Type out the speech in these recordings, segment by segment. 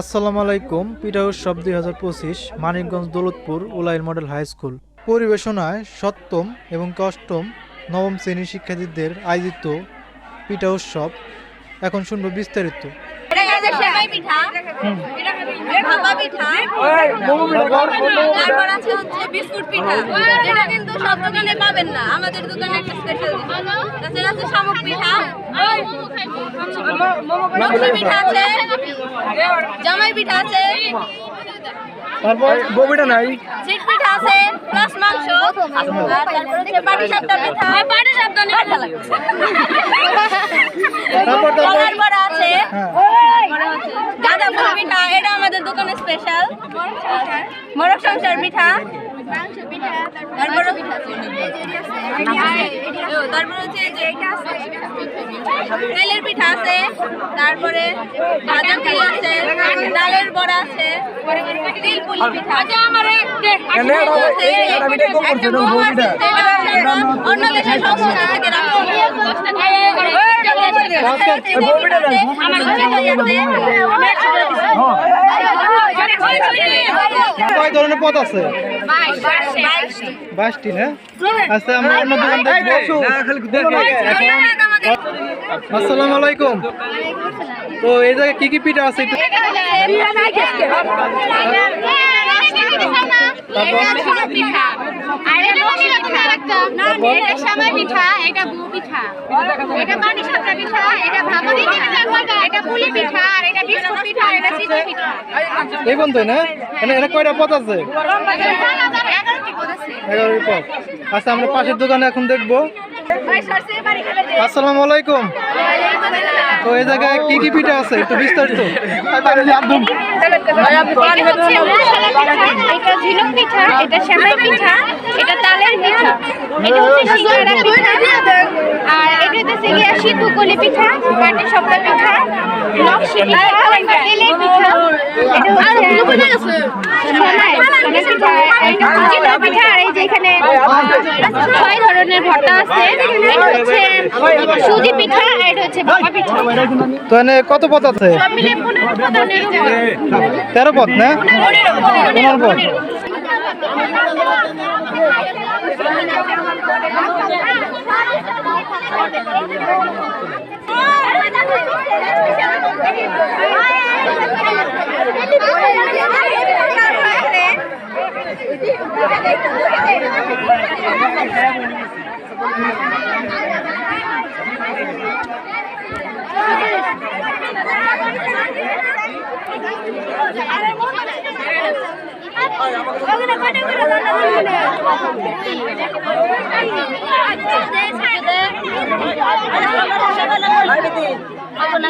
আসসালামু আলাইকুম পিঠা উৎসব দুই হাজার পঁচিশ Manikganj Daulatpur Ulail model high school. পরিবেশনায় সপ্তম এবং অষ্টম নবম শ্রেণির শিক্ষার্থীদের আয়োজিত পিঠা উৎসব এখন শুনব বিস্তারিত। এটা হচ্ছে সেমাই পিঠা? এটা ভাপা পিঠা? তারপর আছে হচ্ছে বিস্কুট পিঠা। যেটা কিন্তু সব দোকানে পাবেন না। আমাদের দোকানে জামাই পিঠা আছে। তারপর ববিটা নাই। চিট পিঠা আছে প্লাস মাংস। আর তারপর হচ্ছে পাটি সাপটা পিঠা। পাটি সাপটা নিয়ে তারপর তারপর আছে। হ্যাঁ। তারপরে গাঁদা ফুল পিঠা এটা আমাদের দোকানে স্পেশাল মোরগ সংসার পিঠা। তারপরে তারপরে হচ্ছে যে তেলের পিঠা আছে তারপরে ভাজা পুলি আছে ডালের বড়া আছে তিল পুলি পিঠা আচ্ছা আমার অন্য দেশের সংস্কৃতি থেকে কয় ধরনের পথ আছে বাইশটি না আচ্ছা আমরা অন্য দোকান দেখব। আসসালামু আলাইকুম। তো এই জায়গায় কি কি পিঠা আছে একটু? পিঠা এটা পিঠা এটা পিঠা এটা পিঠা এটা পুলি পিঠা আর এটা বিস্কুট পিঠা এটা চিতই পিঠা এই বন্ধু না? এখানে কয়টা পথ আছে? আছে এগারোটি পথ আচ্ছা আমরা পাশের দোকানে এখন দেখব। আসসালামু আলাইকুম। তো এই জায়গায় কি কি পিঠা আছে? একটু বিস্তারিত। এটা ঝিনুক পিঠা এটা সেমাই পিঠা এটা তালের পিঠা এটা হচ্ছে সিঙ্গারা পিঠা আর এটা হচ্ছে গিয়া সিদ্ধু কলি পিঠা পাটি সপ্তাহ পিঠা নকশি পিঠা তেলের পিঠা এটা হচ্ছে সোনাই সোনাই পিঠা এটা পিঠা আর এই যে এখানে ছয় ধরনের ভর্তা আছে এটা হচ্ছে সুজি পিঠা আর এটা হচ্ছে ভাপা পিঠা তো এখানে কত পথ আছে সব মিলে পনেরো পদের উপর তেরো পথ না পনেরো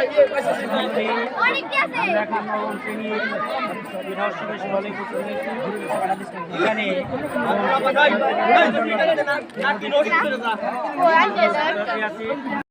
তো টিস্যু দাও টিস্যু তো নাই এখানে